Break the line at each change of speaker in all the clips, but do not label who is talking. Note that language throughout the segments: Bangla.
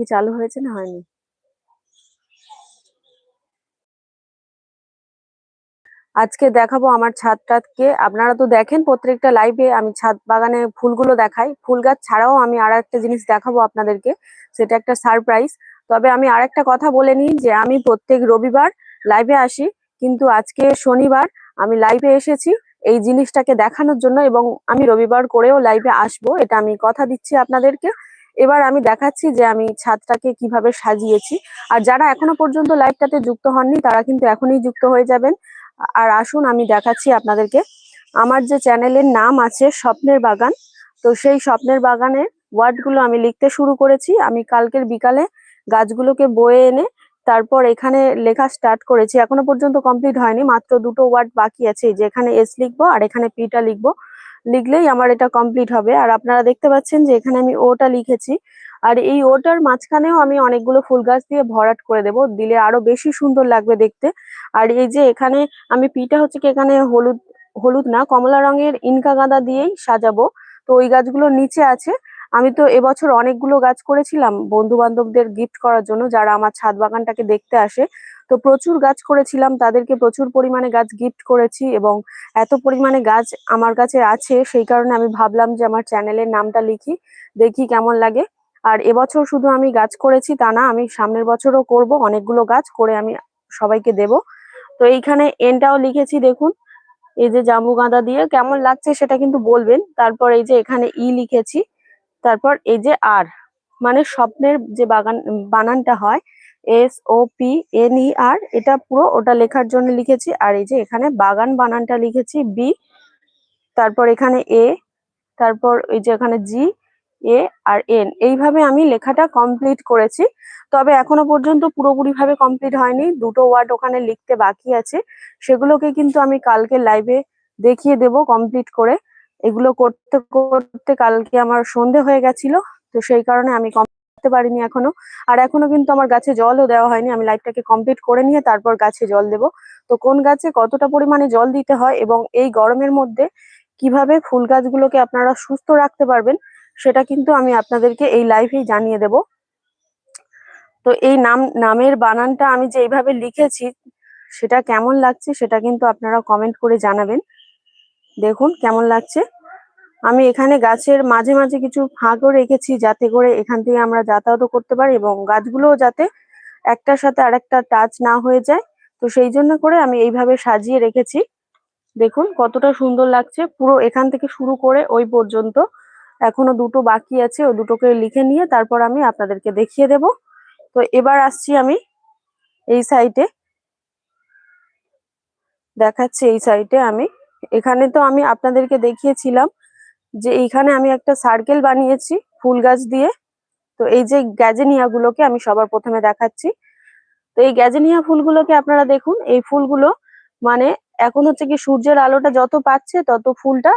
কি চালু হয়েছে না হয়নি? আজকে দেখাবো আমার ছাদটাকে। আপনারা তো দেখেন প্রত্যেকটা লাইভে আমি ছাদ বাগানে ফুলগুলো দেখাই। ফুল গাছ ছাড়াও আমি আর একটা জিনিস দেখাবো আপনাদেরকে, সেটা একটা সারপ্রাইজ তবে আমি আর একটা কথা বলে নিই যে আমি প্রত্যেক রবিবার লাইভে আসি, কিন্তু আজকে শনিবার আমি লাইভে এসেছি এই জিনিসটাকে দেখানোর জন্য এবং আমি রবিবার করেও লাইভে আসব, এটা আমি কথা দিচ্ছি আপনাদেরকে। এবার আমি দেখাচ্ছি যে আমি ছাদটাকে কীভাবে সাজিয়েছি। আর যারা এখনও পর্যন্ত লাইভটাতে যুক্ত হননি, তারা কিন্তু এখনই যুক্ত হয়ে যাবেন। আর আসুন, আমি দেখাচ্ছি আপনাদেরকে। আমার যে চ্যানেলের নাম আছে স্বপ্নের বাগান, তো সেই স্বপ্নের বাগানের ওয়ার্ডগুলো আমি লিখতে শুরু করেছি। আমি কালকের বিকালে গাছগুলোকে বয়ে এনে তারপর এখানে লেখা স্টার্ট করেছি। এখনও পর্যন্ত কমপ্লিট হয়নি, মাত্র দুটো ওয়ার্ড বাকি আছে। যে এখানে এস লিখব আর এখানে পিটা লিখব। লিখলেই আমার এটা কমপ্লিট হবে। আর আপনারা দেখতে পাচ্ছেন যে এখানে আমি ওটা লিখেছি। আর এই ওটার মাঝখানেও আমি অনেকগুলো ফুল গাছ দিয়ে ভরাট করে দেব। দিলে আরও বেশি সুন্দর লাগবে দেখতে। আর এই যে এখানে আমি পিটা হচ্ছে কি এখানে হলুদ হলুদ না, কমলা রঙের ইনকা গাঁদা দিয়েই সাজাবো। তো ওই গাছগুলো নিচে আছে। আমি তো এবছর অনেকগুলো গাছ করেছিলাম বন্ধু বান্ধবদের গিফট করার জন্য, যারা আমার ছাদ বাগানটাকে দেখতে আসে। তো প্রচুর গাছ করেছিলাম, তাদেরকে প্রচুর পরিমাণে গাছ গিফট করেছি এবং এত পরিমাণে গাছ আমার কাছে আছে, সেই কারণে আমি ভাবলাম যে আমার চ্যানেলের নামটা লিখি, দেখি কেমন লাগে। আর এবছর শুধু আমি গাছ করেছি তা না, আমি সামনের বছরও করব, অনেকগুলো গাছ করে আমি সবাইকে দেব। তো এইখানে এনটাও লিখেছি, দেখুন। এই যে জাম্বু গাঁদা দিয়ে কেমন লাগছে সেটা কিন্তু বলবেন। তারপর এই যে এখানে ই লিখেছি, তারপর এই যে আর মানে স্বপ্নের যে বাগান, বানানটা হয় S O P N E R এটা পুরো ওটা লেখার জন্য লিখেছি। আর এই যে এখানে বাগান বানানটা লিখেছি বি তারপর এখানে এ তারপর এই যে এখানে জি এ আর এন এইভাবে আমি লেখাটা কমপ্লিট করেছি। তবে এখনও পর্যন্ত পুরোপুরি ভাবে কমপ্লিট হয়নি। দুটো ওয়ার্ড ওখানে লিখতে বাকি আছে। সেগুলোকে কিন্তু আমি কালকে লাইভে দেখিয়ে দেব কমপ্লিট করে। এগুলো করতে করতে কালকে আমার সন্ধে হয়ে গেছিল, তো সেই কারণে আমি করতে পারিনি এখনও। আর এখনও কিন্তু আমার গাছে জলও দেওয়া হয়নি। আমি লাইভটাকে কমপ্লিট করে নিয়ে তারপর গাছে জল দেব। তো কোন গাছে কতটা পরিমাণে জল দিতে হয় এবং এই গরমের মধ্যে কীভাবে ফুল গাছগুলোকে আপনারা সুস্থ রাখতে পারবেন, সেটা কিন্তু আমি আপনাদেরকে এই লাইভেই জানিয়ে দেব। তো এই নাম, নামের বানানটা আমি যে এইভাবে লিখেছি, সেটা কেমন লাগছে সেটা কিন্তু আপনারা কমেন্ট করে জানাবেন। দেখুন কেমন লাগছে। আমি এখানে গাছের মাঝে মাঝে কিছু ফাঁকও রেখেছি যাতে করে এখান থেকে আমরা যাতায়াতও করতে পারি এবং গাছগুলোও যাতে একটার সাথে আরেকটা টাচ না হয়ে যায়। তো সেই জন্য করে আমি এইভাবে সাজিয়ে রেখেছি। দেখুন কতটা সুন্দর লাগছে। পুরো এখান থেকে শুরু করে ওই পর্যন্ত এখনও দুটো বাকি আছে, ও দুটোকে লিখে নিয়ে তারপর আমি আপনাদেরকে দেখিয়ে দেব। তো এবার আসছি আমি এই সাইটে দেখাচ্ছি এই সাইটে আমি। এখানে তো আমি আপনাদেরকে দেখিয়েছিলাম যে এইখানে আমি একটা সার্কেল বানিয়েছি ফুল গাছ দিয়ে। তো এই যে গ্যাজেনিয়া গুলোকে আমি সবার প্রথমে দেখাচ্ছি। তো এই গ্যাজেনিয়া ফুলগুলোকে আপনারা দেখুন, এই ফুলগুলো মানে এখন হচ্ছে কি সূর্যের আলোটা যত পাচ্ছে তত ফুলটা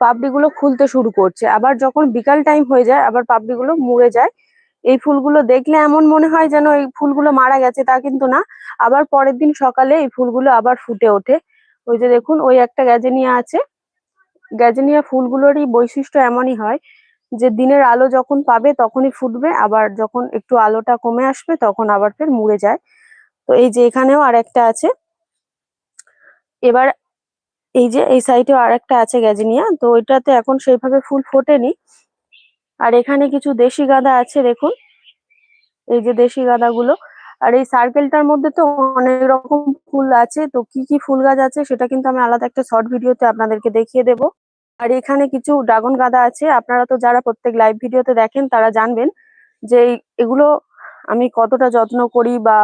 পাপড়িগুলো খুলতে শুরু করছে। আবার যখন বিকাল টাইম হয়ে যায়, আবার পাপড়িগুলো মুড়ে যায়। এই ফুলগুলো দেখলে এমন মনে হয় যেন এই ফুলগুলো মারা গেছে, তা কিন্তু না। আবার পরের দিন সকালে এই ফুলগুলো আবার ফুটে ওঠে। ওই যে দেখুন, ওই একটা গ্যাজেনিয়া আছে। গ্যাজেনিয়া ফুলগুলোরই বৈশিষ্ট্য এমনই হয় যে দিনের আলো যখন পাবে তখনই ফুটবে, আবার যখন একটু আলোটা কমে আসবে তখন আবার ফের মুড়ে যায়। তো এই যে এখানেও আর একটা আছে। এবার এই যে এই সাইডেও আর একটা আছে গ্যাজিনিয়া তো ওইটাতে এখন সেইভাবে ফুল ফোটেনি। আর এখানে কিছু দেশি গাঁদা আছে দেখুন। এই যে দেশি গাঁদাগুলো। আর এই সার্কেলটার মধ্যে তো অনেক রকম ফুল আছে, তো কি কি ফুল গাছ আছে সেটা কিন্তু আমি আলাদা একটা শর্ট ভিডিওতে আপনাদেরকে দেখিয়ে দেব। আর এখানে কিছু ড্রাগন গাঁদা আছে, আপনারা তো যারা প্রত্যেক লাইভ ভিডিওতে দেখেন তারা জানবেন যে এগুলো আমি কতটা যত্ন করি বা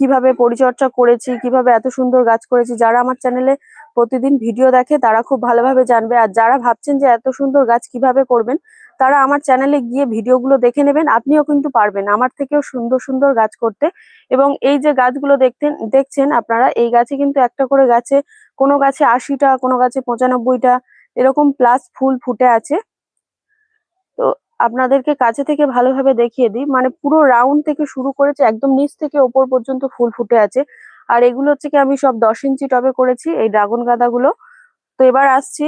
কীভাবে পরিচর্যা করেছি, কীভাবে এত সুন্দর গাছ করেছি। যারা আমার চ্যানেলে প্রতিদিন ভিডিও দেখে তারা খুব ভালোভাবে জানবে। আর যারা ভাবছেন যে এত সুন্দর গাছ কীভাবে করবেন তারা আমার চ্যানেলে গিয়ে ভিডিওগুলো দেখে নেবেন, আপনিও কিন্তু পারবেন আমার থেকেও সুন্দর সুন্দর গাছ করতে। এবং এই যে গাছগুলো দেখতেন, দেখছেন আপনারা, এই গাছে কিন্তু একটা করে গাছে, কোনো গাছে আশিটা, কোনো গাছে পঁচানব্বইটা, এরকম প্লাস ফুল ফুটে আছে। তো আপনাদেরকে কাছে থেকে ভালোভাবে দেখিয়ে দিই মানে পুরো রাউন্ড থেকে শুরু করেছে, একদম নিচ থেকে ওপর পর্যন্ত ফুল ফুটে আছে। আর এগুলো হচ্ছে কি আমি সব দশ ইঞ্চি টবে করেছি, এই ড্রাগন গাঁদাগুলো। তো এবার আসছি।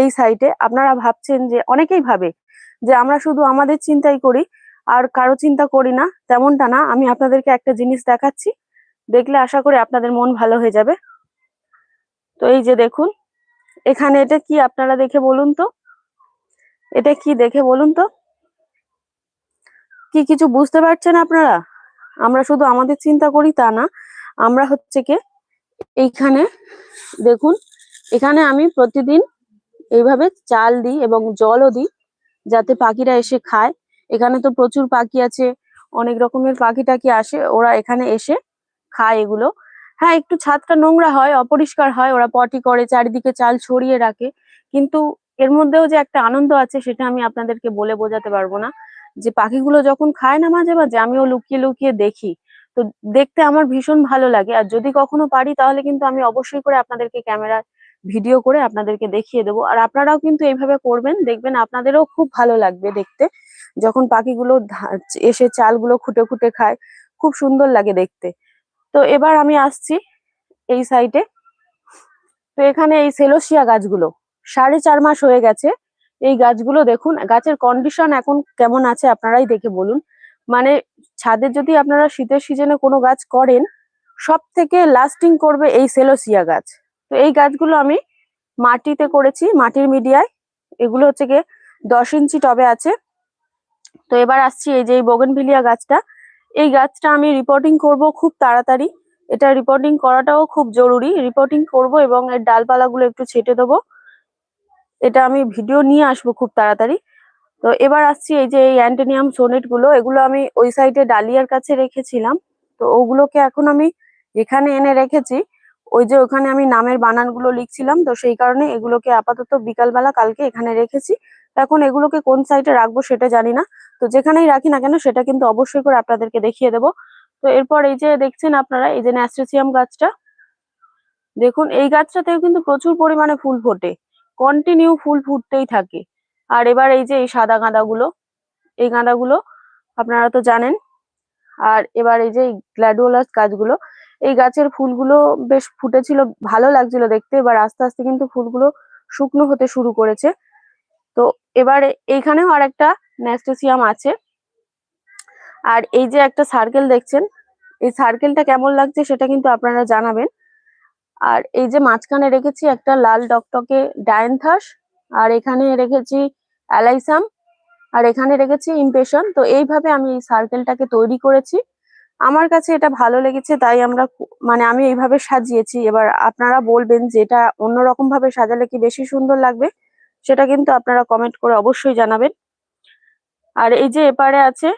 এই সাইটে আপনারা ভাবছেন যে অনেকেই ভাবে যে আমরা শুধু আমাদের চিন্তাই করি আর কারও চিন্তা করি না, তেমনটা না। আমি আপনাদেরকে একটা জিনিস দেখাচ্ছি। দেখলে আশা করি আপনাদের মন ভালো হয়ে যাবে। তো এই যে দেখুন, এখানে এটা কি আপনারা দেখে বলুন তো? এটা কি দেখে বলুন তো? কি কিছু বুঝতে পারছেন আপনারা? আমরা শুধু আমাদের চিন্তা করি তা না। আমরা হচ্ছে কি, এইখানে দেখুন, এখানে আমি প্রতিদিন এইভাবে চাল দিই এবং জলও দিই যাতে পাখিরা এসে খায়। এখানে তো প্রচুর পাখি আছে, অনেক রকমের পাখি টাকি আসে, ওরা এখানে এসে খায় এগুলো। হ্যাঁ একটু ছাদটা নোংরা হয়, অপরিষ্কার হয়, ওরা পটি করে, চারিদিকে চাল ছড়িয়ে রাখে। কিন্তু এর মধ্যেও যে একটা আনন্দ আছে, সেটা আমি আপনাদেরকে বলে বোঝাতে পারব না। যে পাখিগুলো যখন খায় না মাঝে মাঝে, আমিও লুকিয়ে লুকিয়ে দেখি। তো দেখতে আমার ভীষণ ভালো লাগে। আর যদি কখনো পারি, তাহলে কিন্তু আমি অবশ্যই করে আপনাদেরকে ক্যামেরা ভিডিও করে আপনাদেরকে দেখিয়ে দেবো। আর আপনারাও কিন্তু এইভাবে করবেন, দেখবেন আপনাদেরও খুব ভালো লাগবে দেখতে। যখন পাখিগুলো এসে চালগুলো খুঁটে খুঁটে খায়, খুব সুন্দর লাগে দেখতে। তো এবার আমি আসছি এই সাইডে তো এখানে এই সেলোসিয়া গাছগুলো, সাড়ে চার মাস হয়ে গেছে। এই গাছগুলো দেখুন, গাছের কন্ডিশন এখন কেমন আছে আপনারাই দেখে বলুন। মানে ছাদে যদি আপনারা শীতের সিজনে কোনো গাছ করেন সব থেকে লাস্টিং করবে এই সেলোসিয়া গাছ। তো এই গাছগুলো আমি মাটিতে করেছি, মাটির মিডিয়ায়। এগুলো হচ্ছে গিয়ে দশ ইঞ্চি টবে আছে। তো এবার আসছি এই যে এই বোগেনভিলিয়া গাছটা। এই গাছটা আমি রিপোর্টিং করব খুব তাড়াতাড়ি। এটা রিপোর্টিং করাটাও খুব জরুরি। রিপোর্টিং করব এবং এর ডালপালাগুলো একটু ছেটে দেবো। এটা আমি ভিডিও নিয়ে আসব খুব তাড়াতাড়ি। তো এবার আসছি এই যে এই অ্যান্টেনিয়াম সোনেটগুলো এগুলো আমি ওই সাইডে ডালিয়ার কাছে রেখেছিলাম। তো ওগুলোকে এখন আমি এখানে এনে রেখেছি। ওই যে ওখানে আমি নামের বানানগুলো লিখছিলাম, তো সেই কারণে এগুলোকে আপাতত বিকালবেলা কালকে এখানে রেখেছি। এখন এগুলোকে কোন সাইডে রাখব সেটা জানি না, তো যেখানেই রাখি না কেন সেটা কিন্তু অবশ্যই করে আপনাদেরকে দেখিয়ে দেবো। তো এরপর এই যে দেখছেন আপনারা, এই যে ন্যাস্টেসিয়াম গাছটা, দেখুন এই গাছটাতেও কিন্তু প্রচুর পরিমাণে ফুল ফোটে কন্টিনিউ ফুল ফুটতেই থাকে। আর এবার এই যে এই সাদা গাঁদাগুলো, এই গাঁদাগুলো আপনারা তো জানেন। আর এবার এই যে গ্ল্যাডিওলাস গাছগুলো এই গাছের ফুলগুলো বেশ ফুটেছিল, ভালো লাগছিল দেখতে। এবার আস্তে আস্তে কিন্তু ফুলগুলো শুকনো হতে শুরু করেছে। তো এবার এইখানেও আর একটা ন্যাস্টেসিয়াম আছে। আর এই যে একটা সার্কেল দেখছেন, এই সার্কেলটা কেমন লাগছে সেটা কিন্তু আপনারা জানাবেন। আর এই যে মাঝখানে রেখেছি একটা লাল ডকটকে ডায়ান্থাস, আর এখানে রেখেছি অ্যালাইসাম, আর এখানে রেখেছি ইমপেশন। তো এইভাবে আমি এই সার্কেলটাকে তৈরি করেছি। আমার কাছে এটা ভালো লেগেছে, তাই আমরা মানে আমি এইভাবে সাজিয়েছি। এবার আপনারা বলবেন যে এটা অন্যরকম ভাবে সাজালে কি বেশি সুন্দর লাগবে, সেটা কিন্তু আপনারা কমেন্ট করে অবশ্যই জানাবেন। আর এই যে এপারে আছে,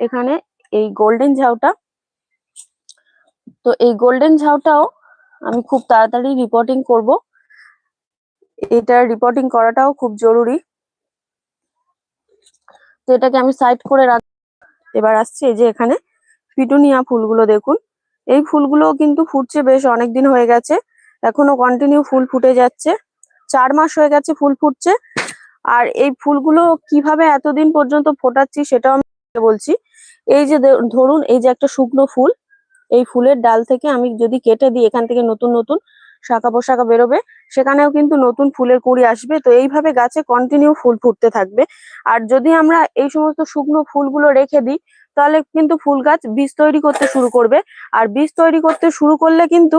এখানে এই গোল্ডেন ঝাউটা। তো এই গোল্ডেন ঝাউটাও আমি খুব তাড়াতাড়ি রিপোর্টিং করব। এটা রিপোর্টিং করাটাও খুব জরুরি। তো এটাকে আমি সাইড করে রাখ, এবার আসছি এই যে এখানে। পিটুনিয়া ফুলগুলো দেখুন। এই ফুলগুলো কিন্তু ফুটছে বেশ অনেক দিন হয়ে গেছে। এখনও কন্টিনিউ ফুল ফুটে যাচ্ছে। চার মাস হয়ে গেছে ফুল ফুটছে। আর এই ফুলগুলো কীভাবে এতদিন পর্যন্ত ফোটাচ্ছি সেটাও আমি বলছি। এই যে ধরুন এই যে একটা শুকনো ফুল, এই ফুলের ডাল থেকে আমি যদি কেটে দিই, এখান থেকে নতুন নতুন শাখা পোশাখা বেরোবে, সেখানেও কিন্তু নতুন ফুলের কুড়ি আসবে। তো এইভাবে গাছে কন্টিনিউ ফুল ফুটতে থাকবে। আর যদি আমরা এই সমস্ত শুকনো ফুলগুলো রেখে দিই তাহলে কিন্তু ফুল গাছ বীজ তৈরি করতে শুরু করবে। আর বীজ তৈরি করতে শুরু করলে কিন্তু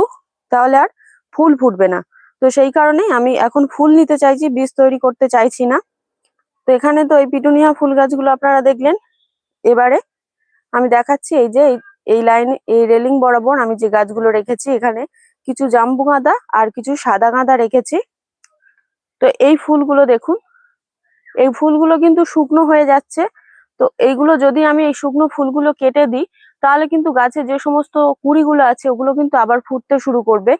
তাহলে আর ফুল ফুটবে না। তো সেই কারণে আমি এখন ফুল নিতে চাইছি, বীজ তৈরি করতে চাইছি না। তো এখানে তো এই পিটুনিয়া ফুল গাছগুলো আপনারা দেখলেন। এবারে আমি দেখাচ্ছি এই যে, এই- লাইনে, এই রেলিং বরাবর আমি যে গাছগুলো রেখেছি, এখানে কিছু জাম্বু গাঁদা আর কিছু সাদা গাঁদা রেখেছি। তো এই ফুলগুলো দেখুন, এই ফুলগুলো কিন্তু শুকনো হয়ে যাচ্ছে। তো এইগুলো যদি আমি এই শুকনো ফুলগুলো কেটে দিই, তাহলে কিন্তু গাছে যে সমস্ত কুড়িগুলো আছে, ওগুলো কিন্তু আবার ফুটতে শুরু করবে।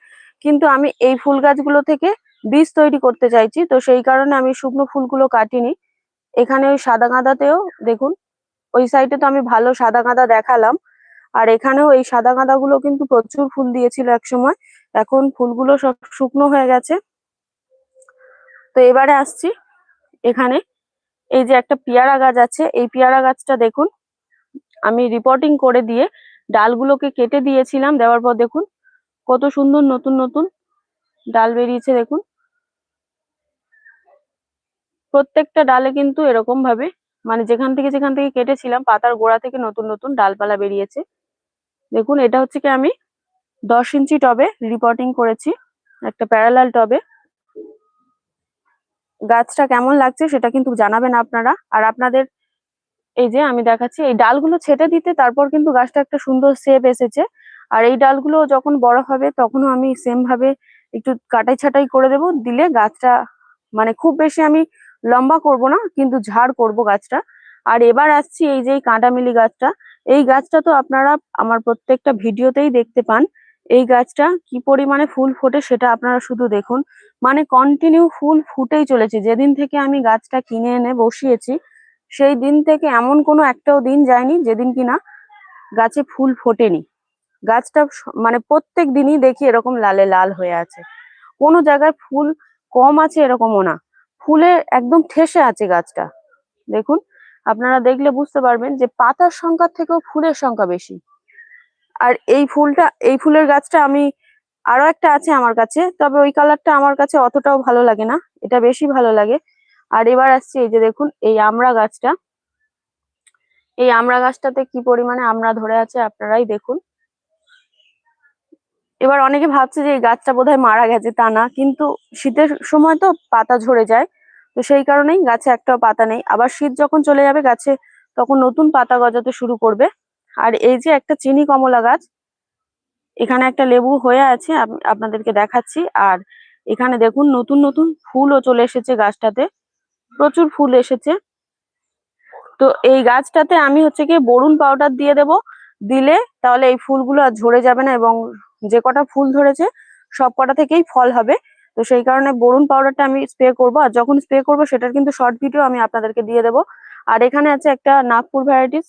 কিন্তু আমি এই ফুল গাছগুলো থেকে বীজ তৈরি করতে চাইছি, তো সেই কারণে আমি শুকনো ফুলগুলো কাটিনি। এখানে ওই সাদা গাঁদাতেও দেখুন, ওই সাইডে তো আমি ভালো সাদা গাঁদা দেখালাম। আর এখানেও এই সাদা গাঁদাগুলো কিন্তু প্রচুর ফুল দিয়েছিল একসময়। এখন ফুলগুলো সব শুকনো হয়ে গেছে। তো এবারে আসছি এখানে। এই যে একটা পেয়ারা গাছ আছে, এই পেয়ারা গাছটা দেখুন, আমি রিপোর্টিং করে দিয়ে ডালগুলোকে কেটে দিয়েছিলাম, দেওয়ার পর দেখুন, কত সুন্দর নতুন নতুন ডাল বেরিয়েছে দেখুন। প্রত্যেকটা ডালে কিন্তু এরকম ভাবে মানে যেখান থেকে যেখান থেকে কেটেছিলাম, পাতার গোড়া থেকে নতুন নতুন ডালপালা বেরিয়েছে। দেখুন, এটা হচ্ছে কি আমি দশ ইঞ্চি টবে রিপোর্টিং করেছি, একটা প্যারালাল টবে। গাছটা কেমন লাগছে সেটা কিন্তু জানাবেন আপনারা। আর আপনাদের এই যে আমি দেখাচ্ছি, এই ডালগুলো ছেটে দিতে তারপর কিন্তু গাছটা একটা সুন্দর শেপ এসেছে। আর এই ডালগুলো যখন বড় হবে তখনও আমি সেম ভাবে একটু কাটাই ছাটাই করে দেব। দিলে গাছটা মানে খুব বেশি আমি লম্বা করব না, কিন্তু ঝাড় করব গাছটা। আর এবার আসছি এই যে কাঁটামিলি গাছটা। এই গাছটা তো আপনারা আমার প্রত্যেকটা ভিডিওতেই দেখতে পান। এই গাছটা কি পরিমাণে ফুল ফোটে সেটা আপনারা শুধু দেখুন। মানে কন্টিনিউ ফুল ফুটেই চলেছে। যেদিন থেকে আমি গাছটা কিনে এনে বসিয়েছি, সেই দিন থেকে এমন কোনো একটাও দিন যায়নি যেদিন কিনা গাছে ফুল ফোটেনি। গাছটা মানে প্রত্যেক দিনই দেখি এরকম লালে লাল হয়ে আছে। কোনো জায়গায় ফুল কম আছে এরকমও না। ফুলে একদম ঠেসে আছে গাছটা। দেখুন, আপনারা দেখলে বুঝতে পারবেন যে পাতার সংখ্যার থেকেও ফুলের সংখ্যা বেশি। আর এই ফুলটা, এই ফুলের গাছটা আমি আরও একটা আছে আমার কাছে, তবে ওই কালারটা আমার কাছে অতটাও ভালো লাগে না, এটা বেশি ভালো লাগে। আর এবার আসছে এই যে দেখুন, এই আমড়া গাছটা। এই আমড়া গাছটাতে কি পরিমাণে আমড়া ধরে আছে আপনারাই দেখুন। এবার অনেকে ভাবছে যে এই গাছটা বোধহয় মারা গেছে, তা না, কিন্তু শীতের সময় তো পাতা ঝরে যায়, তো সেই কারণেই গাছে একটাও পাতা নেই। আবার শীত যখন চলে যাবে গাছে, তখন নতুন পাতা গজাতে শুরু করবে। আর এই যে একটা চিনি কমলা গাছ, এখানে একটা লেবু হয়ে আছে, আপ- আপনাদেরকে দেখাচ্ছি। আর এখানে দেখুন, নতুন নতুন ফুলও চলে এসেছে গাছটাতে। প্রচুর ফুল এসেছে। তো এই গাছটাতে আমি হচ্ছে কি বরুণ পাউডার দিয়ে দেব। দিলে তাহলে এই ফুলগুলো আর ঝরে যাবে না এবং যে কটা ফুল ধরেছে, সব কটা থেকেই ফল হবে। তো সেই কারণে বরুণ পাউডারটা আমি স্প্রে করব। আর যখন স্প্রে করব, সেটার কিন্তু শর্ট ভিডিও আমি আপনাদেরকে দিয়ে দেব। আর এখানে আছে একটা নাগপুর ভ্যারাইটিস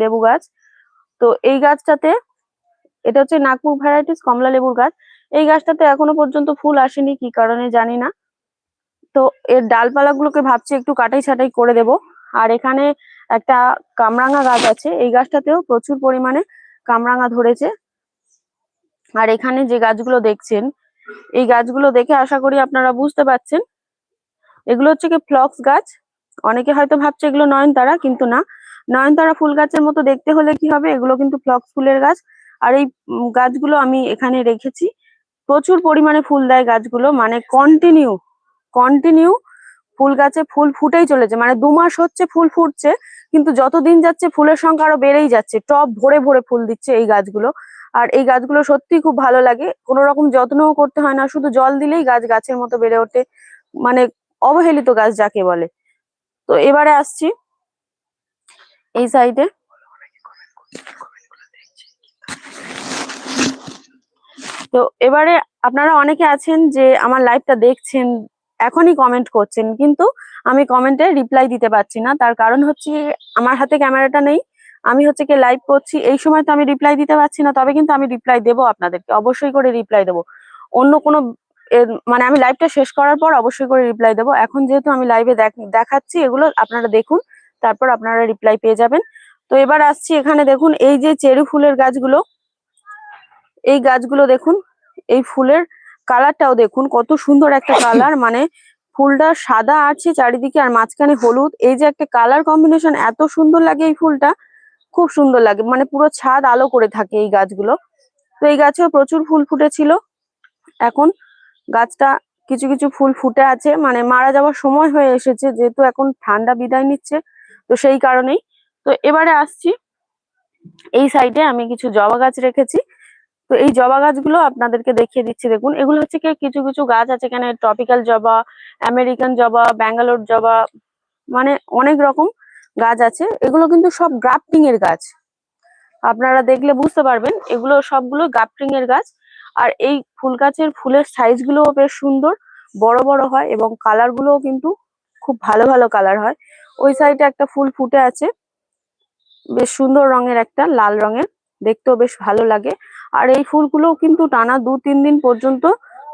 লেবু গাছ। তো এই গাছটাতে, এটা হচ্ছে নাগপুর ভ্যারাইটিস কমলা লেবুর গাছ। এই গাছটাতে এখনও পর্যন্ত ফুল আসেনি, কি কারণে জানি না। তো এর ডালপালাগুলোকে ভাবছি একটু কাটাই ছাটাই করে দেব। আর এখানে একটা কামরাঙা গাছ আছে, এই গাছটাতেও প্রচুর পরিমাণে কামরাঙা ধরেছে। আর এখানে যে গাছগুলো দেখছেন, এই গাছগুলো দেখে আশা করি আপনারা বুঝতে পারছেন। এগুলো হচ্ছে কি ফ্লক্স গাছ। অনেকে হয়তো ভাবছে এগুলো নয়ন তারা কিন্তু না। নয়নতারা ফুল গাছের মতো দেখতে হলে কি হবে? এগুলো কিন্তু ফ্লক্স ফুলের গাছ। আর এই গাছগুলো আমি এখানে রেখেছি। প্রচুর পরিমাণে ফুল দেয় গাছগুলো। মানে কন্টিনিউ কন্টিনিউ ফুল গাছে ফুল ফুটেই চলেছে। মানে দু মাস হচ্ছে ফুল ফুটছে, কিন্তু যত দিন যাচ্ছে ফুলের সংখ্যা আরও বেড়েই যাচ্ছে। টব ভরে ভরে ফুল দিচ্ছে এই গাছগুলো। আর এই গাছগুলো সত্যি খুব ভালো লাগে। কোনো রকম যত্নও করতে হয় না। শুধু জল দিলেই গাছ গাছের মতো বেড়ে ওঠে। মানে অবহেলিত গাছ যাকে বলে। তো এবারে আসছি। এই সাইডে তো এবারে আপনারা অনেকে আছেন যে আমার লাইভটা দেখছেন, এখনই কমেন্ট করছেন, কিন্তু আমি কমেন্টে রিপ্লাই দিতে পারছি না। তার কারণ হচ্ছে আমার হাতে ক্যামেরাটা নেই, আমি হচ্ছে কি লাইভ করছি, এই সময় তো আমি রিপ্লাই দিতে পারছি না, তবে কিন্তু আমি রিপ্লাই দেবো আপনাদেরকে, অবশ্যই করে রিপ্লাই দেবো। অন্য কোনো মানে আমি লাইভটা শেষ করার পর অবশ্যই করে রিপ্লাই দেবো। এখন যেহেতু আমি লাইভে দেখাচ্ছি, এগুলো আপনারা দেখুন তারপর আপনারা রিপ্লাই পেয়ে যাবেন। তো এবার আসছি এখানে দেখুন এই যে চেরি ফুলের গাছগুলো এই গাছগুলো দেখুন এই ফুলের কালারটাও দেখুন কত সুন্দর একটা কালার। মানে ফুলটা সাদা আছে চারিদিকে আর মাঝখানে হলুদ। এই যে একটা কালার কম্বিনেশন এত সুন্দর লাগে এই ফুলটা। খুব সুন্দর লাগে মানে পুরো ছাদ আলো করে থাকে এই গাছগুলো। তো এই গাছেও প্রচুর ফুল ফুটেছিল। এখন গাছটা কিছু কিছু ফুল ফুটে আছে। মানে মারা যাওয়ার সময় হয়ে এসেছে যেহেতু এখন ঠান্ডা বিদায় নিচ্ছে। তো সেই কারণেই। তো এবারে আসছি। এই সাইডে আমি কিছু জবা গাছ রেখেছি। তো এই জবা গাছগুলো আপনাদেরকে দেখিয়ে দিচ্ছি। দেখুন, এগুলো হচ্ছে কি, কিছু কিছু গাছ আছে এখানে ট্রপিক্যাল জবা আমেরিকান জবা ব্যাঙ্গালোর জবা মানে অনেক রকম গাছ আছে। এগুলো কিন্তু সব গ্রাফটিং এর গাছ। আপনারা দেখলে বুঝতে পারবেন, এগুলো সবগুলো গ্রাফটিং এর গাছ। আর এই ফুল গাছের ফুলের সাইজ গুলোও বেশ সুন্দর, বড় বড় হয় এবং কালার গুলোও কিন্তু খুব ভালো ভালো কালার হয়। ওই সাইডে একটা ফুল ফুটে আছে। বেশ সুন্দর রঙের একটা, লাল রঙের। দেখতেও বেশ ভালো লাগে। আর এই ফুলগুলোও কিন্তু টানা দু, তিন দিন পর্যন্ত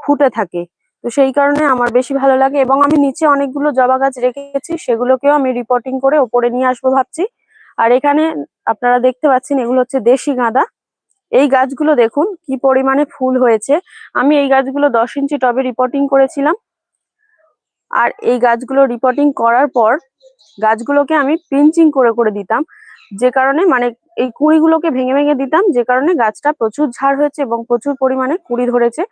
ফুটে থাকে। তো সেই কারণে আমার বেশি ভালো লাগে এবং আমি নিচে অনেকগুলো জবা গাছ রেখেছি, সেগুলোকেও আমি রিপোর্টিং করে ওপরে নিয়ে আসব ভাবছি। আর এখানে আপনারা দেখতে পাচ্ছেন, এগুলো হচ্ছে দেশি গাঁদা। এই গাছগুলো দেখুন, কি পরিমাণে ফুল হয়েছে। আমি এই গাছগুলো দশ ইঞ্চি টবে রিপোর্টিং করেছিলাম। আর এই গাছগুলো রিপোর্টিং করার পর গাছগুলোকে আমি পিঞ্চিং করে করে দিতাম। যে কারণে মানে এই কুড়িগুলোকে ভেঙে ভেঙে দিতাম, যে কারণে গাছটা প্রচুর ঝাড় হয়েছে এবং প্রচুর পরিমাণে কুড়ি ধরেছে।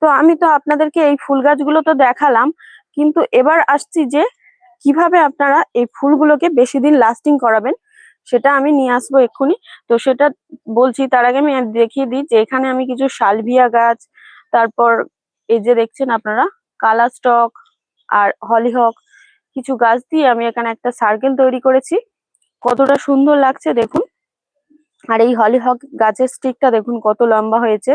তো আমি তো আপনাদেরকে এই ফুল গাছগুলো তো দেখালাম, কিন্তু এবার আসছি যে কীভাবে আপনারা এই ফুলগুলোকে বেশি দিন লাস্টিং করাবেন, সেটা আমি নিয়ে আসব এক্ষুনি। তো সেটা বলছি, তার আগে আমি দেখিয়ে দিই যে এখানে আমি কিছু সালভিয়া গাছ, তারপর এই যে দেখছেন আপনারা কালা স্টক আর হলিহক কিছু গাছ দিয়ে আমি এখানে একটা সার্কেল তৈরি করেছি। কতটা সুন্দর লাগছে দেখুন। আর এই হলিহক গাছের স্টিকটা দেখুন কত লম্বা হয়েছে।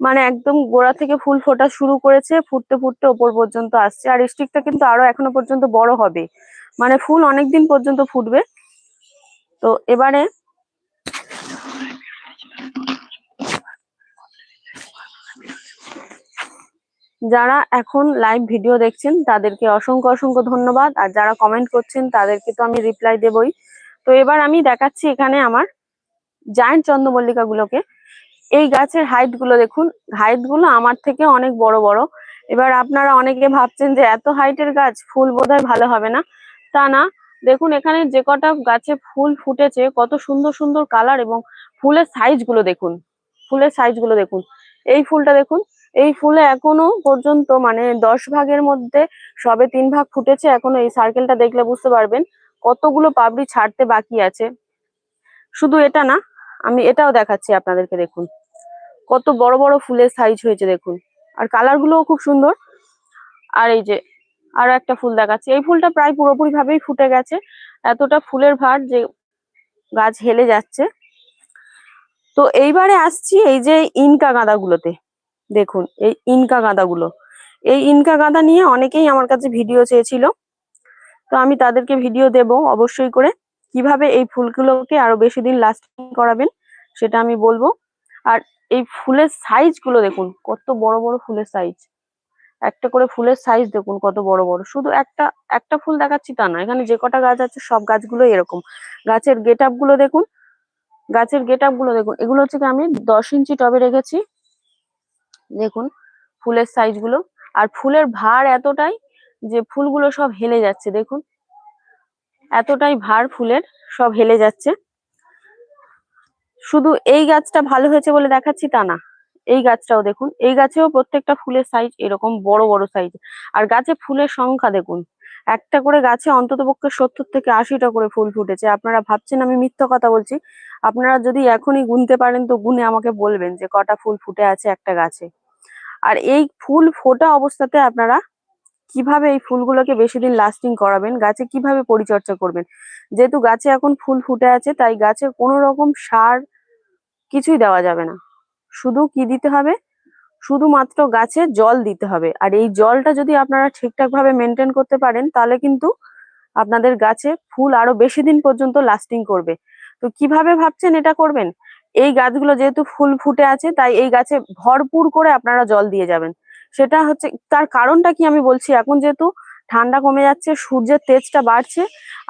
মানে একদম গোড়া থেকে ফুল ফোটা শুরু করেছে, ফুটতে ফুটতে ওপর পর্যন্ত আসছে। আর স্টিকটা কিন্তু আরও এখনও পর্যন্ত বড় হবে। মানে ফুল অনেক দিন পর্যন্ত ফুটবে। তো এবারে যারা এখন লাইভ ভিডিও দেখছেন, তাদেরকে অসংখ্য অসংখ্য ধন্যবাদ। আর যারা কমেন্ট করছেন, তাদেরকে তো আমি রিপ্লাই দেবই। তো এবার আমি দেখাচ্ছি এখানে আমার জায়ান্ট চন্দ্রমল্লিকা গুলোকে এই গাছের হাইটগুলো দেখুন। হাইটগুলো আমার থেকে অনেক বড় বড়। এবার আপনারা অনেকে ভাবছেন যে এত হাইটের গাছ, ফুল বোধহয় ভালো হবে না। তা না। দেখুন এখানে যে কটা গাছে ফুল ফুটেছে, কত সুন্দর সুন্দর কালার এবং ফুলের সাইজগুলো দেখুন। ফুলের সাইজগুলো দেখুন। এই ফুলটা দেখুন। এই ফুলে এখনও পর্যন্ত মানে দশ ভাগের মধ্যে সবে তিন ভাগ ফুটেছে। এখনও এই সার্কেলটা দেখলে বুঝতে পারবেন কতগুলো পাপড়ি ছাড়তে বাকি আছে। শুধু এটা না, আমি এটাও দেখাচ্ছি আপনাদেরকে দেখুন। কত বড় বড় ফুলের সাইজ হয়েছে দেখুন। আর কালার গুলোও খুব সুন্দর। আর এই যে, আরও একটা ফুল দেখাচ্ছি। এই ফুলটা প্রায় পুরোপুরি ভাবেই ফুটে গেছে। এতটা ফুলের ভার যে গাছ হেলে যাচ্ছে। তো এইবারে আসছি এই যে ইনকা গাঁদাগুলোতে। দেখুন, এই ইনকা গাঁদাগুলো। এই ইনকা গাঁদা নিয়ে অনেকেই আমার কাছে ভিডিও চেয়েছিল। তো আমি তাদেরকে ভিডিও দেব অবশ্যই করে। কীভাবে এই ফুলগুলোকে আরও বেশি দিন লাস্টিং করাবেন, সেটা আমি বলব। আর এই ফুলের সাইজগুলো দেখুন, কত বড় বড় ফুলের সাইজ একটা করে ফুলের সাইজ দেখুন, কত বড় বড়। শুধু একটা একটা ফুল দেখাচ্ছি তা না এখানে যে কটা গাছ আছে, সব গাছগুলো এরকম। গাছের গেট আপগুলো দেখুন, গাছের গেট আপগুলো দেখুন, এগুলো হচ্ছে আমি দশ ইঞ্চি টবে রেখেছি। দেখুন, ফুলের সাইজগুলো। আর ফুলের ভার এতটাই যে ফুলগুলো সব হেলে যাচ্ছে, দেখুন। এতটাই ভার ফুলের সব হেলে যাচ্ছে। শুধু এই গাছটা ভালো হয়েছে বলে দেখাচ্ছি তা না। এই গাছটাও দেখুন, এই গাছেও প্রত্যেকটা ফুলের সাইজ এরকম বড় বড় সাইজ আর গাছে ফুলের সংখ্যা দেখুন একটা করে গাছে অন্তত পক্ষে সত্তর থেকে আশিটা করে ফুল ফুটেছে। আপনারা ভাবছেন আমি মিথ্যা কথা বলছি। আপনারা যদি এখনই গুনতে পারেন তো গুনে আমাকে বলবেন যে কটা ফুল ফুটে আছে একটা গাছে। আর এই ফুল ফোটা অবস্থাতে আপনারা কীভাবে এই ফুলগুলোকে বেশি দিন লাস্টিং করাবেন, গাছে কীভাবে পরিচর্যা করবেন? যেহেতু গাছে এখন ফুল ফুটে আছে, তাই গাছে কোনো রকম সার কিছুই দেওয়া যাবে না। শুধু কি দিতে হবে? শুধুমাত্র গাছে জল দিতে হবে। আর এই জলটা যদি আপনারা ঠিকঠাক ভাবে মেনটেন করতে পারেন, তাহলে কিন্তু আপনাদের গাছে ফুল আরও বেশি দিন পর্যন্ত লাস্টিং করবে। তো কীভাবে ভাবছেন এটা করবেন? এই গাছগুলো যেহেতু ফুল ফুটে আছে, তাই এই গাছে ভরপুর করে আপনারা জল দিয়ে যাবেন। সেটা হচ্ছে, তার কারণটা কি আমি বলছি? এখন যেহেতু ঠান্ডা কমে যাচ্ছে, সূর্যের তেজটা বাড়ছে,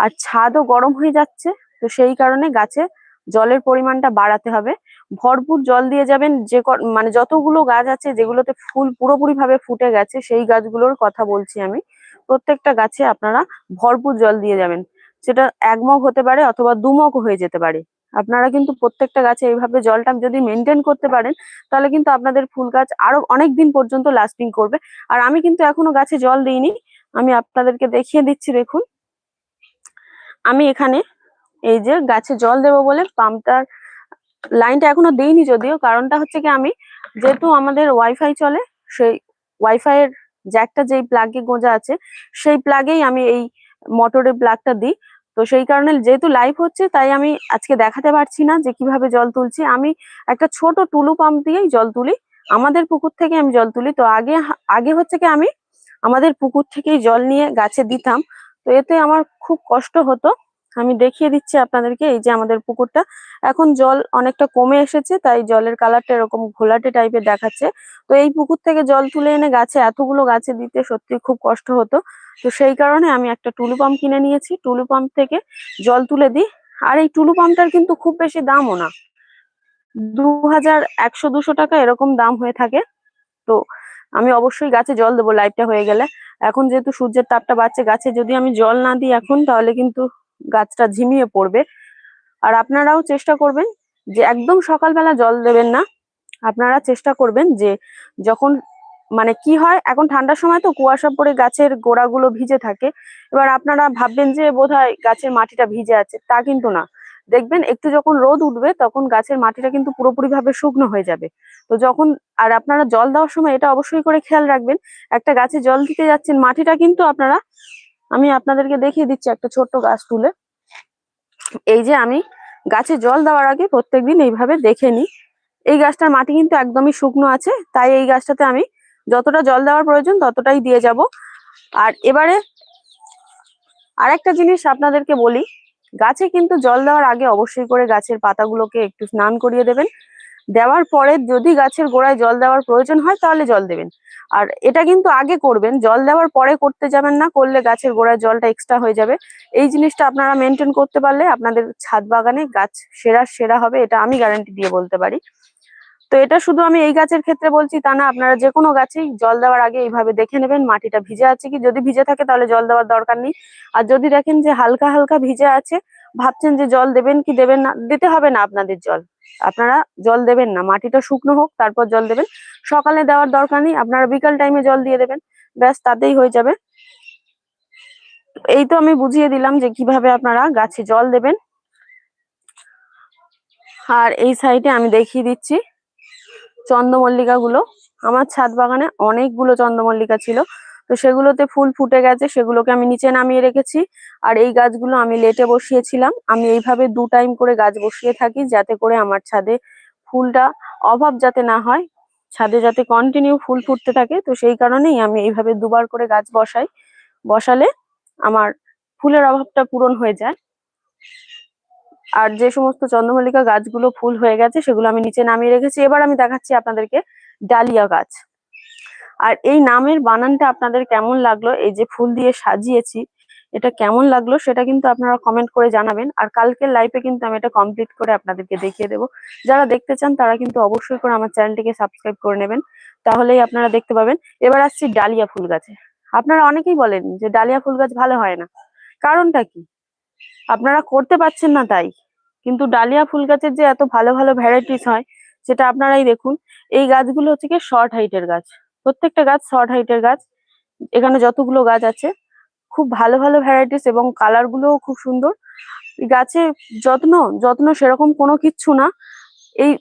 আর ছাদও গরম হয়ে যাচ্ছে, তো সেই কারণে গাছে জলের পরিমাণটা বাড়াতে হবে। ভরপুর জল দিয়ে যাবেন, যে মানে যতগুলো গাছ আছে, যেগুলোতে ফুল পুরোপুরি ভাবে ফুটে গেছে, সেই গাছগুলোর কথা বলছি আমি। প্রত্যেকটা গাছে আপনারা ভরপুর জল দিয়ে যাবেন। সেটা এক মগ হতে পারে অথবা দুমগ হয়ে যেতে পারে। আপনারা কিন্তু প্রত্যেকটা গাছে এইভাবে জলটা যদি মেনটেন করতে পারেন, তাহলে কিন্তু আপনাদের ফুল গাছ আরও অনেক দিন পর্যন্ত লাস্টিং করবে। আর আমি কিন্তু এখনও গাছে জল দিইনি। আমি আপনাদেরকে দেখিয়ে দিচ্ছি, দেখুন। আমি এখানে এই যে গাছে জল দেবো বলে পাম্পটার লাইনটা এখনও দিইনি যদিও, কারণটা হচ্ছে কি আমি যেহেতু আমাদের ওয়াইফাই চলে, সেই ওয়াইফাই এর জ্যাকটা যেই প্লাগে গোঁজা আছে, সেই প্লাগেই আমি এই মোটরের প্লাগটা দিই। তো সেই কারণে যেহেতু লাইভ হচ্ছে, তাই আমি আজকে দেখাতে পারছি না যে কীভাবে জল তুলছি। আমি একটা ছোট টুলু পাম্প দিয়েই জল তুলি, আমাদের পুকুর থেকে আমি জল তুলি। তো আগে আগে হচ্ছে কি আমি আমাদের পুকুর থেকেই জল নিয়ে গাছে দিতাম। তো এতে আমার খুব কষ্ট হতো। আমি দেখিয়ে দিচ্ছি আপনাদেরকে, এই যে আমাদের পুকুরটা। এখন জল অনেকটা কমে এসেছে, তাই জলের কালারটা এরকম ঘোলাটে টাইপের দেখাচ্ছে। তো এই পুকুর থেকে জল তুলে এনে গাছে, এতগুলো গাছে দিতে সত্যি খুব কষ্ট হতো। তো সেই কারণে আমি একটা টুলু পাম্প কিনে নিয়েছি। টুলু পাম্প থেকে জল তুলে দিই। আর এই টুলু পাম্পটার কিন্তু খুব বেশি দামও না। দু হাজার একশো দুশো টাকা এরকম দাম হয়ে থাকে। তো আমি অবশ্যই গাছে জল দেবো লাইভটা হয়ে গেলে। এখন যেহেতু সূর্যের তাপটা বাড়ছে, গাছে যদি আমি জল না দিই এখন, তাহলে কিন্তু গাছটা ঝিমিয়ে পড়বে। আর আপনারাও চেষ্টা করবেন যে একদম সকালবেলা জল দেবেন না। আপনারা চেষ্টা করবেন যে যখন মানে কি হয়, এখন ঠান্ডার সময় তো কুয়াশা পড়ে গাছের গোড়াগুলো ভিজে থাকে। এবার আপনারা ভাববেন যে বোধহয় গাছের মাটিটা ভিজে আছে, তা কিন্তু না। দেখবেন একটু যখন রোদ উঠবে তখন গাছের মাটিটা কিন্তু পুরোপুরি ভাবে শুকনো হয়ে যাবে। তো যখন আর আপনারা জল দেওয়ার সময় এটা অবশ্যই করে খেয়াল রাখবেন, একটা গাছে জল দিতে যাচ্ছেন মাটিটা কিন্তু আপনারা আমি আপনাদেরকে দেখিয়ে দিচ্ছি একটা ছোট্ট গাছ তুলে। এই যে আমি গাছে জল দেওয়ার আগে প্রত্যেকদিন এইভাবে দেখে নিই। এই গাছটার মাটি কিন্তু একদমই শুকনো আছে, তাই এই গাছটাতে আমি যতটা জল দেওয়ার প্রয়োজন ততটাই দিয়ে যাব। আর এবারে আরেকটা জিনিস আপনাদেরকে বলি, গাছে কিন্তু জল দেওয়ার আগে অবশ্যই করে গাছের পাতাগুলোকে একটু স্নান করিয়ে দেবেন। দেওয়ার পরে যদি গাছের গোড়ায় জল দেওয়ার প্রয়োজন হয় তাহলে জল দেবেন। আর এটা কিন্তু আগে করবেন, জল দেওয়ার পরে করতে যাবেন না, করলে গাছের গোড়ায় জলটা এক্সট্রা হয়ে যাবে। এই জিনিসটা আপনারা মেনটেন করতে পারলে আপনাদের ছাদ বাগানে গাছ সেরা সেরা হবে, এটা আমি গ্যারান্টি দিয়ে বলতে পারি। তো এটা শুধু আমি এই গাছের ক্ষেত্রে বলছি, তা না, আপনারা যে কোনো গাছেই জল দেওয়ার আগে এইভাবে দেখে নেবেন, মাটিটা ভিজে আছে কি? যদি ভিজে থাকে তাহলে জল দেওয়ার দরকার নেই। আর যদি দেখেন যে হালকা হালকা ভিজে আছে, ভাবছেন যে জল দেবেন কি দেবেন না, দিতে হবে না আপনাদের জল। আপনারা জল দেবেন না। মাটিটা শুকনো হোক, তারপর জল দেবেন। সকালে দেওয়ার দরকার নেই, আপনারা বিকাল টাইমে জল দিয়ে দেবেন। ব্যাস, তাতেই হয়ে যাবে। এই তো আমি বুঝিয়ে দিলাম যে কীভাবে আপনারা গাছে জল দেবেন। আর এই সাইডে আমি দেখিয়ে দিচ্ছি চন্দ্রমল্লিকা গুলো আমার ছাদ বাগানে অনেকগুলো চন্দ্রমল্লিকা ছিল। তো সেগুলোতে ফুল ফুটে গেছে, সেগুলোকে আমি নিচে নামিয়ে রেখেছি। আর এই গাছগুলো আমি লেটে বসিয়েছিলাম। আমি এইভাবে দু টাইম করে গাছ বসিয়ে থাকি যাতে করে আমার ছাদে ফুলটা অভাব যাতে না হয়, ছাদে যাতে কন্টিনিউ ফুল ফুটতে থাকে। তো সেই কারণেই আমি এইভাবে দুবার করে গাছ বসাই। বসালে আমার ফুলের অভাবটা পূরণ হয়ে যায়। আর যে সমস্ত চন্দ্রমল্লিকা গাছগুলো ফুল হয়ে গেছে, সেগুলো আমি নিচে নামিয়ে রেখেছি। এবার আমি দেখাচ্ছি আপনাদেরকে ডালিয়া গাছ। আর এই নামের বানানটা আপনাদের কেমন লাগল? এই যে ফুল দিয়ে সাজিয়েছি, এটা কেমন লাগল সেটা কিন্তু আপনারা কমেন্ট করে জানাবেন। আর কালকের লাইফে কিন্তু আমি এটা কমপ্লিট করে আপনাদেরকে দেখিয়ে দেবো। যারা দেখতে চান তারা কিন্তু অবশ্যই করে আমার চ্যানেলটিকে সাবস্ক্রাইব করে নেবেন। তাহলেই আপনারা দেখতে পাবেন। এবার আসছি ডালিয়া ফুল গাছে। আপনারা অনেকেই বলেন যে ডালিয়া ফুল গাছ ভালো হয় না। কারণটা কি? আপনারা করতে পারছেন না তাই। কিন্তু ডালিয়া ফুল গাছের যে এত ভালো ভালো ভ্যারাইটিস হয়, সেটা আপনারাই দেখুন। এই গাছগুলো হচ্ছে কি শর্ট হাইটের গাছ। প্রত্যেকটা গাছ শর্ট হাইটের গাছ। এখানে যতগুলো গাছ আছে, খুব ভালো ভালো ভ্যারাইটিস এবং কালার গুলোও খুব সুন্দর। গাছে যত্ন যত্ন সেরকম কোনো কিচ্ছু না। এই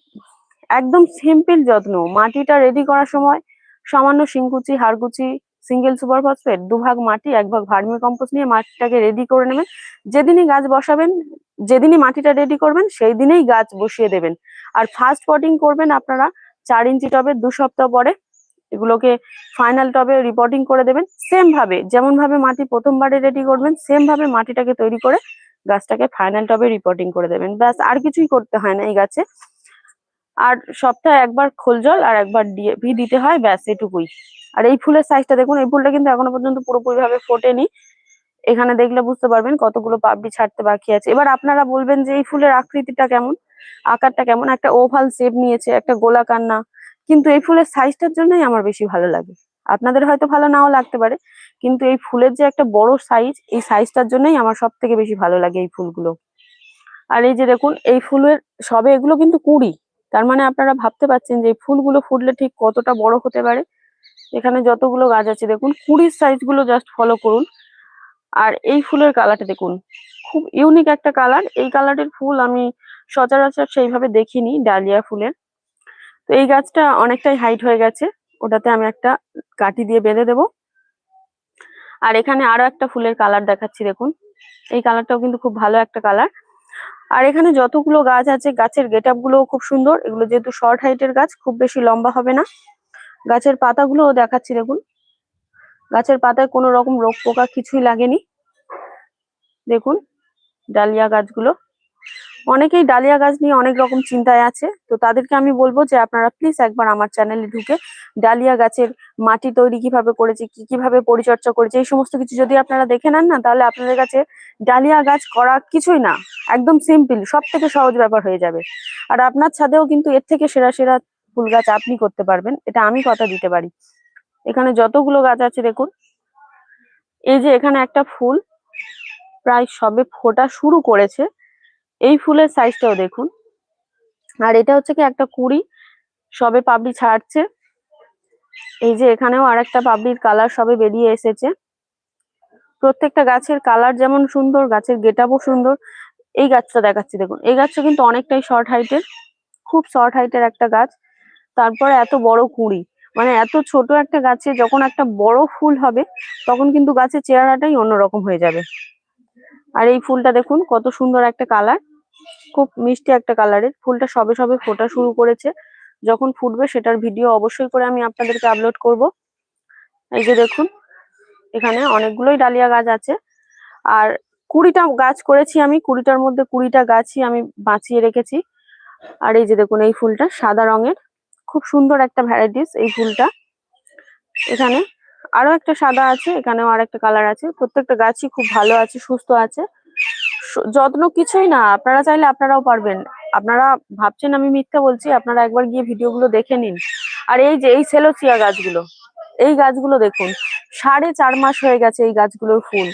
একদম সিম্পল যত্ন, মাটিটা রেডি করার সময় সামান্য শিংকুচি, হাড়কুচি সিঙ্গেল সুপার ফসফেট দুভাগ মাটি, এক ভাগ ভার্মি কম্পোস্ট নিয়ে মাটিটাকে রেডি করে নেবেন। যেদিনই গাছ বসাবেন, যেদিনই মাটিটা রেডি করবেন, সেই দিনেই গাছ বসিয়ে দেবেন। আর ফার্স্ট পটিং করবেন আপনারা চার ইঞ্চি টবে দু সপ্তাহ পরে। এগুলোকে ফাইনাল টবে রিপোর্টিং করে দেবেন। সেম ভাবে, যেমন ভাবে মাটি প্রথমবারে রেডি করবেন সেম ভাবে মাটিটাকে তৈরি করে গাছটাকে ফাইনাল টবে রিপোর্টিং করে দেবেন। ব্যাস, আর কিছুই করতে হয় না এই গাছে। আর সপ্তাহে একবার খোল জল আর একবার ডিএপি দিতে হয়, ব্যাস, এটুকুই। আর এই ফুলের সাইজটা দেখুন, এই ফুলটা কিন্তু এখনও পর্যন্ত পুরোপুরি ভাবে ফোটেনি। এখানে দেখলে বুঝতে পারবেন কতগুলো পাপড়ি ছাড়তে বাকি আছে। এবার আপনারা বলবেন যে এই ফুলের আকৃতিটা কেমন? আকারটা কেমন? একটা ওভাল শেপ নিয়েছে, একটা গোলাকার না। কিন্তু এই ফুলের সাইজটার জন্যই আমার বেশি ভালো লাগে। আপনাদের হয়তো ভালো নাও লাগতে পারে, কিন্তু এই ফুলের যে একটা বড় সাইজ এই সাইজটার জন্যই আমার সব থেকে বেশি ভালো লাগে এই ফুলগুলো। আর এই যে দেখুন, এই ফুলের সবে এগুলো কিন্তু কুড়ি। তার মানে আপনারা ভাবতে পারছেন যে এই ফুলগুলো ফুটলে ঠিক কতটা বড় হতে পারে। এখানে যতগুলো গাছ আছে, দেখুন, কুড়ির সাইজগুলো জাস্ট ফলো করুন। আর এই ফুলের কালারটা দেখুন, খুব ইউনিক একটা কালার এই কালারের ফুল আমি সচরাচর সেইভাবে দেখিনি, ডালিয়া ফুলের। তো এই গাছটা অনেকটাই হাইট হয়ে গেছে। ওটাতে আমি একটা কাঠি দিয়ে বেঁধে দেব। আর এখানে আরও একটা ফুলের কালার দেখাচ্ছি, দেখুন। এই কালারটাও কিন্তু খুব ভালো একটা কালার আর এখানে যতগুলো গাছ আছে, গাছের গেট গুলোও খুব সুন্দর। এগুলো যেহেতু শর্ট হাইটের গাছ, খুব বেশি লম্বা হবে না। গাছের পাতাগুলোও দেখাচ্ছি, দেখুন। গাছের পাতায় কোনো রকম রোগ পোকা কিছুই লাগেনি। দেখুন, ডালিয়া গাছগুলো। অনেকেই ডালিয়া গাছ নিয়ে অনেক রকম চিন্তায় আছে। তো তাদেরকে আমি বলব যে আপনারা প্লিজ একবার আমার চ্যানেলে ঢুকে ডালিয়া গাছের মাটি তৈরি কীভাবে করেছে, কি কীভাবে পরিচর্যা করেছে, এই সমস্ত কিছু যদি আপনারা দেখে নেন না, তাহলে আপনাদের কাছে ডালিয়া গাছ করা কিছুই না। একদম সিম্পল সব থেকে সহজ ব্যাপার হয়ে যাবে। আর আপনার ছাদেও কিন্তু এর থেকে সেরা সেরা ফুল গাছ আপনি করতে পারবেন, এটা আমি কথা দিতে পারি। এখানে যতগুলো গাছ আছে দেখুন, এই যে এখানে একটা ফুল, প্রায় সবে ফোটা শুরু করেছে। এই ফুলের সাইজটাও দেখুন। আর এটা হচ্ছে কি একটা কুড়ি, সবে পাবলি ছাড়ছে। এই যে এখানেও আর একটা পাবলির কালার সবে বেরিয়ে এসেছে। প্রত্যেকটা গাছের কালার যেমন সুন্দর, গাছের গেটআপও সুন্দর। এই গাছটা দেখাচ্ছি, দেখুন। এই গাছটা কিন্তু অনেকটাই শর্ট হাইটের খুব শর্ট হাইটের একটা গাছ। তারপরে এত বড় কুঁড়ি মানে এত ছোট একটা গাছে যখন একটা বড় ফুল হবে, তখন কিন্তু গাছের চেহারাটাই অন্যরকম হয়ে যাবে। আর এই ফুলটা দেখুন, কত সুন্দর একটা কালার। খুব মিষ্টি একটা কালারের। ফুলটা সবে সবে ফোটা শুরু করেছে। যখন ফুটবে সেটার ভিডিও অবশ্যই করে আমি আপনাদেরকে আপলোড করব। এই যে দেখুন, এখানে অনেকগুলোই ডালিয়া গাছ আছে। আর কুড়িটা গাছ করেছি আমি, কুড়িটার মধ্যে কুড়িটা গাছই আমি বাঁচিয়ে রেখেছি। আর এই যে দেখুন, এই ফুলটা সাদা রঙের। খুব সুন্দর একটা ভ্যারাইটিস এই ফুলটা। এখানে আরও একটা সাদা আছে, এখানেও আর একটা কালার আছে। প্রত্যেকটা গাছই খুব ভালো আছে, সুস্থ আছে। যত্ন কিছুই না, আপনারা চাইলে আপনারাও পারবেন। আপনারা ভাবছেন আমি মিথ্যা বলছি, আপনারা একবার গিয়ে ভিডিওগুলো দেখে নিন। আর এই যে, এই সেলোচিয়া গাছগুলো, এই গাছগুলো দেখুন, সাড়ে চার মাস হয়ে গেছে এই গাছগুলোর ফুল।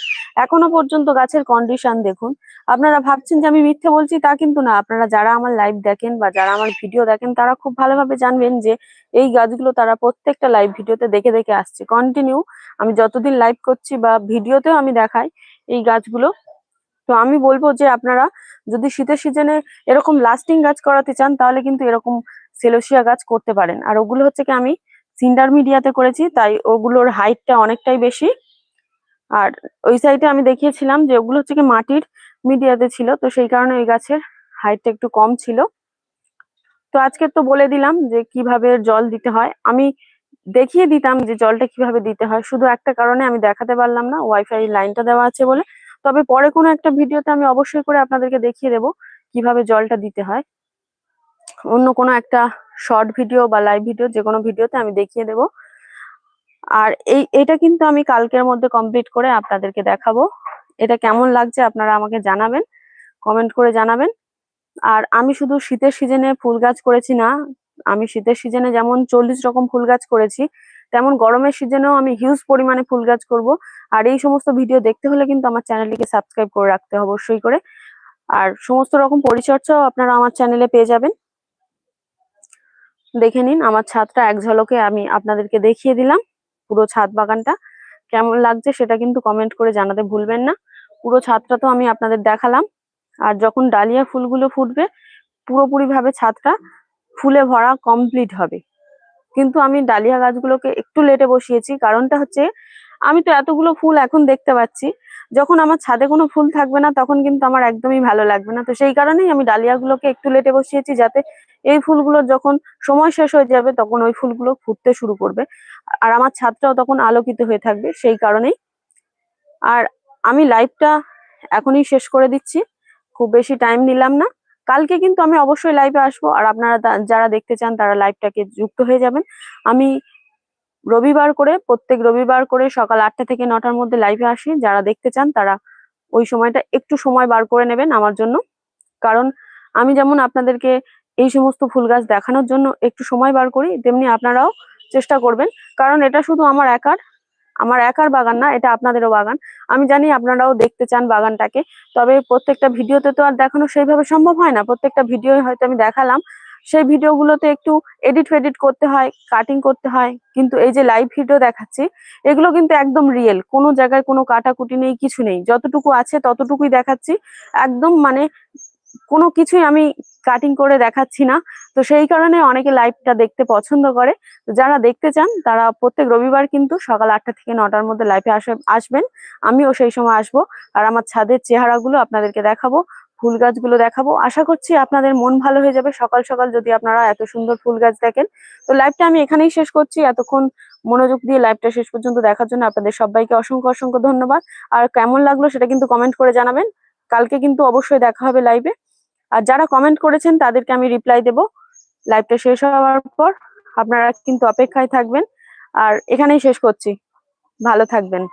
এখনও পর্যন্ত গাছের কন্ডিশন দেখুন আপনারা ভাবছেন যে আমি মিথ্যে বলছি, তা কিন্তু না। আপনারা যারা আমার লাইভ দেখেন বা যারা আমার ভিডিও দেখেন, তারা খুব ভালোভাবে জানবেন যে এই গাছগুলো তারা প্রত্যেকটা লাইভ ভিডিওতে দেখে দেখে আসছে। কন্টিনিউ আমি যতদিন লাইভ করছি বা ভিডিওতেও আমি দেখাই এই গাছগুলো। তো আমি বলব যে আপনারা যদি শীতের সিজনে এরকম লাস্টিং গাছ করাতে চান, তাহলে কিন্তু এরকম সেলোসিয়া গাছ করতে পারেন। আর ওগুলো হচ্ছে কি আমি সিন্ডার মিডিয়াতে করেছি, তাই ওগুলোর হাইটটা অনেকটাই বেশি। আর ওই সাইডে আমি দেখিয়েছিলাম যে ওগুলো হচ্ছে কি মাটির মিডিয়াতে ছিল, তো সেই কারণে ওই গাছের হাইটটা একটু কম ছিল। তো আজকে তো বলে দিলাম যে কীভাবে জল দিতে হয়। আমি দেখিয়ে দিতাম যে জলটা কীভাবে দিতে হয়। শুধু একটা কারণে আমি দেখাতে পারলাম না ওয়াইফাই লাইনটা দেওয়া আছে বলে। তবে পরে কোনো একটা ভিডিওতে আমি অবশ্যই করে আপনাদেরকে দেখিয়ে দেবো কীভাবে জলটা দিতে হয়। অন্য কোনো একটা শর্ট ভিডিও বা লাইভ ভিডিও যে কোনো ভিডিওতে আমি দেখিয়ে দেবো। আর এই, এটা কিন্তু আমি কালকের মধ্যে কমপ্লিট করে আপনাদেরকে দেখাবো। এটা কেমন লাগছে আপনারা আমাকে জানাবেন কমেন্ট করে জানাবেন। আর আমি শুধু শীতের সিজনে ফুল গাছ করেছি না, আমি শীতের সিজনে যেমন চল্লিশ রকম ফুল গাছ করেছি, তেমন গরমের সিজনেও আমি হিউজ পরিমাণে ফুল গাছ করব। আর এই সমস্ত ভিডিও দেখতে হলে কিন্তু আমার চ্যানেলটিকে সাবস্ক্রাইব করে রাখতে হবে অবশ্যই করে। আর সমস্ত রকম পরিচর্যাও আপনারা আমার চ্যানেলে পেয়ে যাবেন। দেখে নিন, আমার ছাদটা এক ঝলকে আমি আপনাদেরকে দেখিয়ে দিলাম। পুরো ছাদ বাগানটা কেমন লাগছে সেটা কিন্তু কমেন্ট করে জানাতে ভুলবেন না। পুরো ছাদটা তো আমি আপনাদের দেখালাম। আর যখন ডালিয়া ফুলগুলো ফুটবে পুরোপুরি ভাবে ছাদটা ফুলে ভরা কমপ্লিট হবে। কিন্তু আমি ডালিয়া গাছগুলোকে একটু লেটে বসিয়েছি। কারণটা হচ্ছে, আমি তো এতগুলো ফুল এখন দেখতে পাচ্ছি। যখন আমার ছাদে কোনো ফুল থাকবে না, তখন কিন্তু আমার একদমই ভালো লাগবে না। তো সেই কারণেই আমি ডালিয়াগুলোকে একটু লেটে বসিয়েছি যাতে এই ফুলগুলো যখন সময় শেষ হয়ে যাবে তখন ওই ফুলগুলো ফুটতে শুরু করবে। আর আমার ছাদটাও তখন আলোকিত হয়ে থাকবে সেই কারণেই। আর আমি লাইভটা এখনই শেষ করে দিচ্ছি। খুব বেশি টাইম নিলাম না। কালকে কিন্তু আমি অবশ্যই লাইভে আসব। আর আপনারা যারা দেখতে চান তারা লাইভটাকে যুক্ত হয়ে যাবেন। আমি রবিবার করে, প্রত্যেক রবিবার করে সকাল আটটা থেকে নটার মধ্যে লাইভে আসি। যারা দেখতে চান তারা ওই সময়টা একটু সময় বার করে নেবেন আমার জন্য। কারণ আমি যেমন আপনাদেরকে এই সমস্ত ফুল গাছ দেখানোর জন্য একটু সময় বার করি, তেমনি আপনারাও চেষ্টা করবেন। কারণ এটা শুধু আমার একার আমার একার বাগান না, এটা আপনাদেরও বাগান। আমি জানি আপনারাও দেখতে চান বাগানটাকে, তবে প্রত্যেকটা ভিডিওতে তো আর দেখানো সেইভাবে সম্ভব হয় না। প্রত্যেকটা ভিডিও হয়তো আমি দেখালাম। সেই ভিডিওগুলোতে একটু এডিট ফেডিট করতে হয়, কাটিং করতে হয়, কিন্তু এই যে লাইভ ভিডিও দেখাচ্ছি, এগুলো কিন্তু একদম রিয়েল কোনো জায়গায় কোনো কাটাকুটি নেই, কিছু নেই। যতটুকু আছে ততটুকুই দেখাচ্ছি। একদম মানে কোনো কিছুই আমি কাটিং করে দেখাচ্ছি না। তো সেই কারণে অনেকে লাইভটা দেখতে পছন্দ করে। যারা দেখতে চান, তারা প্রত্যেক রবিবার কিন্তু সকাল আটটা থেকে নটার মধ্যে লাইভে আসে আসবেন। আমিও সেই সময় আসব। আর আমার ছাদের চেহারাগুলো আপনাদেরকে দেখাবো, ফুল গাছগুলো দেখাবো। আশা করছি আপনাদের মন ভালো হয়ে যাবে। সকাল সকাল যদি আপনারা এত সুন্দর ফুল গাছ দেখেন। তো লাইভটা আমি এখানেই শেষ করছি। এতক্ষণ মনোযোগ দিয়ে লাইভটা শেষ পর্যন্ত দেখার জন্য আপনাদের সবাইকে অসংখ্য অসংখ্য ধন্যবাদ। আর কেমন লাগল সেটা কিন্তু কমেন্ট করে জানাবেন। কালকে কিন্তু অবশ্যই দেখা হবে লাইভে আর যারা কমেন্ট করেছেন, তাদেরকে আমি রিপ্লাই দেব। লাইভটা শেষ হওয়ার পর আপনারা কিন্তু অপেক্ষায় থাকবেন। আর এখানেই শেষ করছি। ভালো থাকবেন।